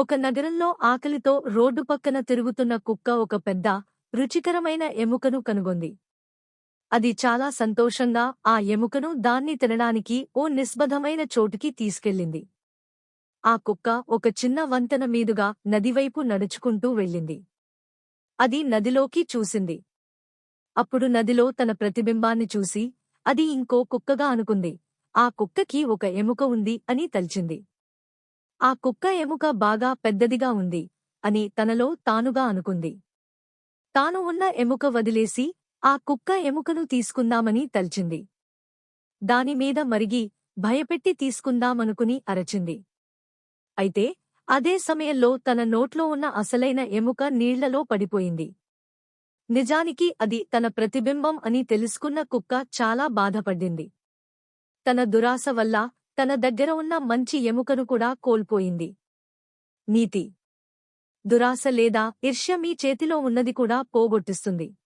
ఒక నగరంలో ఆకలితో రోడ్డు పక్కన తిరుగుతున్న కుక్క ఒక పెద్ద రుచికరమైన ఎముకను కనుగొంది. అది చాలా సంతోషంగా ఆ ఎముకను దాన్ని తినడానికి ఓ నిస్బధమైన చోటుకి తీసుకెళ్ళింది. ఆ కుక్క ఒక చిన్న వంతెన మీదుగా నదివైపు నడుచుకుంటూ వెళ్ళింది. అది నదిలోకి చూసింది. అప్పుడు నదిలో తన ప్రతిబింబాన్ని చూసి అది ఇంకో కుక్కగా అనుకుంది. ఆ కుక్కకి ఒక ఎముక ఉంది అని తలిచింది. ఆ కుక్క ఎముక బాగా పెద్దదిగా ఉంది అని తనలో తానుగా అనుకుంది. తాను ఉన్న ఎముక వదిలేసి ఆ కుక్క ఎముకను తీసుకుందామని తలిచింది. దానిమీద మరిగి భయపెట్టి తీసుకుందామనుకుని అరచింది. అయితే అదే సమయంలో తన నోట్లో ఉన్న అసలైన ఎముక నీళ్ళలో పడిపోయింది. నిజానికి అది తన ప్రతిబింబం అని తెలుసుకున్న కుక్క చాలా బాధపడింది. తన దురాశ వల్ల తన దగ్గర ఉన్న మంచి ఎముకను కూడా కోల్పోయింది. నీతి. దురాశ లేదా ఇర్ష్య మీ చేతిలో ఉన్నది కూడా పోగొట్టిస్తుంది.